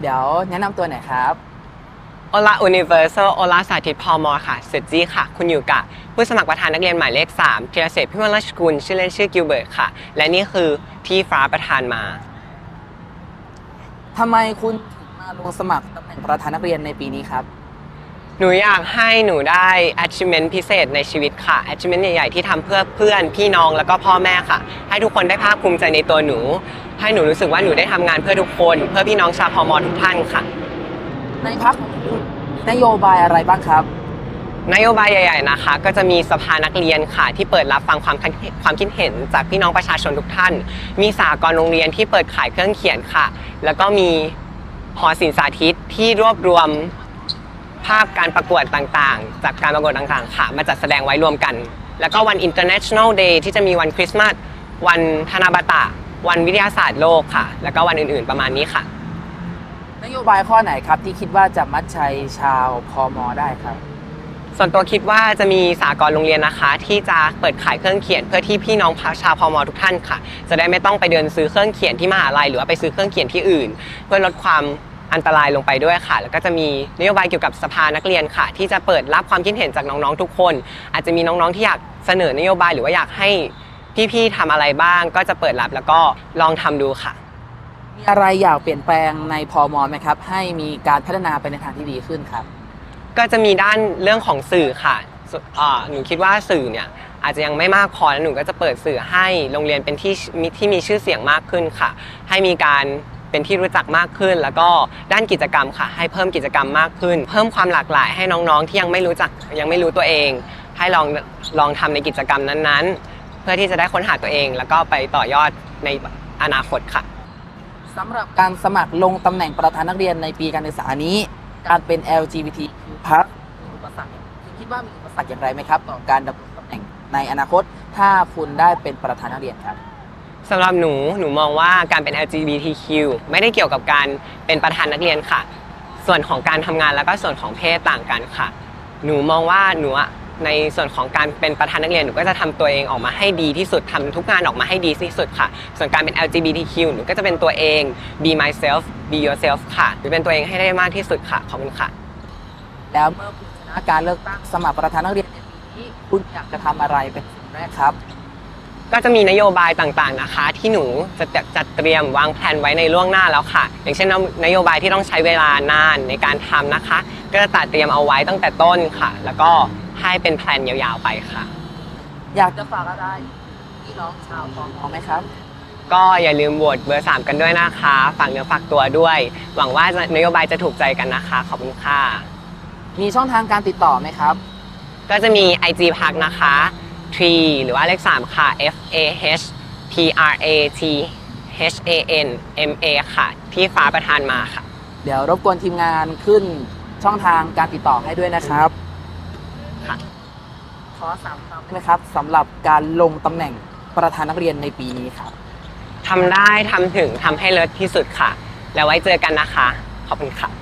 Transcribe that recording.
เดี๋ยวแนะนำตัวหน่อยครับ โอลา Universal โอลาสาธิตพอมอค่ะเซอร์จี้ค่ะ คุณอยู่กับผู้สมัครประธานนักเรียนหมายเลข 3ธีรเศรษฐ์พิมลราชกุลชื่อเล่นชื่อกิลเบิร์ตค่ะ และนี่คือที่ฟ้าประธานมา ทำไมคุณถึงมาลงสมัครตำแหน่งประธานนักเรียนในปีนี้ครับ หนูอยากให้หนูได้ achievement พิเศษในชีวิตค่ะ achievement ใหญ่ ๆ ที่ทำเพื่อเพื่อนพี่น้องแล้วก็พ่อแม่ค่ะ ให้ทุกคนได้ภาคภูมิใจในตัวหนู ให้หนูรู้สึกว่าหนูได้ทำงานเพื่อทุกคน เพื่อพี่น้องชาวพมทุกท่านค่ะ ในพักของคุณมีนโยบายอะไรบ้างครับ นโยบายใหญ่ ๆ นะคะ ก็จะมีสภานักเรียนค่ะ ที่เปิดรับฟังความคิดความคิดเห็นจากพี่น้องประชาชนทุกท่าน มีสากลโรงเรียนที่เปิดขายเครื่องเขียนค่ะ แล้วก็มีหอศิลปสาธิตที่รวบรวม ภาพการประกวดต่างๆ จากการประกวดต่างๆ ค่ะ มาจัดแสดงไว้รวมกัน แล้วก็วัน International Day ที่จะมีวันคริสต์มาส วันธนาบัตะ วันวิทยาศาสตร์โลกค่ะ แล้วก็วันอื่นๆประมาณนี้ค่ะ นโยบายข้อไหนครับที่คิดว่าจะมัดใจชาวพอมอได้ครับ ส่วนตัวคิดว่าจะมีสากลโรงเรียนนะคะ ที่จะเปิดขายเครื่องเขียน เพื่อที่พี่น้องชาวพมทุกท่านค่ะ จะได้ไม่ต้องไปเดินซื้อเครื่องเขียนที่มหาลัยหรือว่าไปซื้อเครื่องเขียนที่อื่น เพื่อลดความ อันตรายลงไปด้วยค่ะ แล้วก็จะมีนโยบายเกี่ยวกับสภานักเรียนค่ะ ที่จะเปิดรับความคิดเห็นจากน้องๆทุกคน อาจจะมีน้องๆที่อยากเสนอนโยบายหรือว่าอยากให้พี่ๆทำอะไรบ้าง ก็จะเปิดรับแล้วก็ลองทำดูค่ะ มีอะไรอยากเปลี่ยนแปลงในพอมอไหมครับ ให้มีการพัฒนาไปในทางที่ดีขึ้นครับ ก็จะมีด้านเรื่องของสื่อค่ะสุอ่าหนูคิดว่าสื่อเนี่ยอาจจะยังไม่มากพอแล้วหนูก็จะเปิดสื่อให้โรงเรียนเป็นที่มีที่มีชื่อเสียงมากขึ้นค่ะ ให้มีการ เป็นที่รู้จักมากขึ้น แล้วก็ด้านกิจกรรมค่ะ ให้เพิ่มกิจกรรมมากขึ้น เพิ่มความหลากหลายให้น้องๆ ที่ยังไม่รู้จักยังไม่รู้ตัวเอง ให้ลองลองทำในกิจกรรมนั้นๆ เพื่อที่จะได้ค้นหาตัวเอง แล้วก็ไปต่อยอดในอนาคตค่ะสำหรับการสมัครลงตำแหน่งประธานนักเรียนในปีการศึกษานี้ การเป็น LGBT พักมีอุปสรรคคุณคิดว่ามีอุปสรรคอย่างไรไหมครับ ต่อการดำรงตำแหน่งในอนาคต ถ้าคุณได้เป็นประธานนักเรียนครับ สำหรับหนู หนูมองว่าการเป็น LGBTQ ไม่ได้เกี่ยวกับการเป็นประธานนักเรียนค่ะ ส่วนของการทำงานแล้วก็ส่วนของเพศต่างกันค่ะ หนูมองว่าหนูอะในส่วนของการเป็นประธานนักเรียนหนูก็จะทำตัวเองออกมาให้ดีที่สุดทำทุกงานออกมาให้ดีที่สุดค่ะ ส่วนการเป็น LGBTQ หนูก็จะเป็นตัวเอง be myself be yourself ค่ะหรือเป็นตัวเองให้ได้มากที่สุดค่ะขอบคุณค่ะ แล้วเมื่อคุณชนะการเลือกตั้งสมัครประธานนักเรียนในปีนี้คุณอยากจะทำอะไรเป็นสิ่งแรกครับ ก็จะมีนโยบายต่างๆนะคะ ที่หนูจะจัดจัดเตรียมวางแผนไว้ในล่วงหน้าแล้วค่ะ อย่างเช่นนโยบายที่ต้องใช้เวลานานในการทำนะคะ ก็จะตัดเตรียมเอาไว้ตั้งแต่ต้นค่ะ แล้วก็ให้เป็นแผนยาวๆไปค่ะ อยากจะฝากอะไรพี่น้องชาวพอมอไหมครับก็อย่าลืมโหวตเบอร์ 3 กันด้วยนะคะ ฝากเนื้อฝากตัวด้วย หวังว่านโยบายจะถูกใจกันนะคะ ขอบคุณค่ะ มีช่องทางการติดต่อไหมครับ ก็จะมี IG พักนะคะ t r e หรือว่าเลข 3 ค่ะ F A H P R A T H A N M A ค่ะ ที่ฟ้าประธานมาค่ะ เดี๋ยวรบกวนทีมงานขึ้นช่องทางการติดต่อให้ด้วยนะครับค่ะขอสามคำนะครับสำหรับการลงตำแหน่งประธานนักเรียนในปีนี้ครับทำได้ทำถึงทำให้เลิศที่สุดค่ะ แล้วไว้เจอกันนะคะ ขอบคุณค่ะ